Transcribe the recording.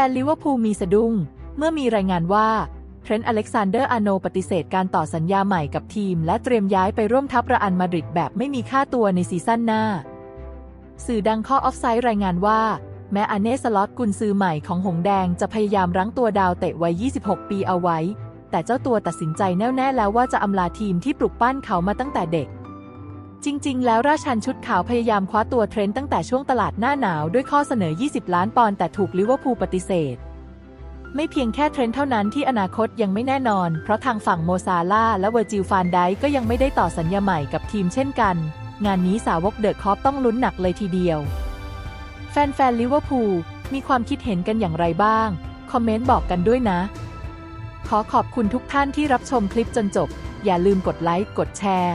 ฟนลิเวอร์พูลมีสะดุ้ง เมื่อมีรายงานว่าเทรนต์อเล็กซานเดอร์อาโนปฏิเสธการต่อสัญญาใหม่กับทีม และเตรียมย้ายไปร่วมทัพระอันมาดริดแบบไม่มีค่าตัวในซีซั่นหน้า สื่อดังข้อออฟไซด์รายงานว่า แม้อเนสล็อตกุนซือใหม่ของหงแดงจะพยายามรั้งตัวดาวเตะวัย 26 ปีเอาไว้ แต่เจ้าตัวตัดสินใจแน่วแน่แล้วว่าจะอำลาทีมที่ปลุกปั้นเขามาตั้งแต่เด็ก จริง ๆ แล้วราชันชุดขาวพยายามคว้าตัวเทรนต์ตั้งแต่ช่วงตลาดหน้าหนาวด้วยข้อเสนอ 20 ล้านปอนด์แต่ถูกลิเวอร์พูลปฏิเสธ ไม่เพียงแค่เทรนต์เท่านั้นที่อนาคตยังไม่แน่นอน เพราะทางฝั่งโมซาลาและเวอร์จิลฟานไดก็ยังไม่ได้ต่อสัญญาใหม่กับทีมเช่นกัน งานนี้สาวกเดอะคอปต้องลุ้นหนักเลยทีเดียว แฟนๆลิเวอร์พูลมีความคิดเห็นกันอย่างไรบ้าง คอมเมนต์บอกกันด้วยนะ ขอขอบคุณทุกท่านที่รับชมคลิปจนจบ อย่าลืมกดไลค์กดแชร์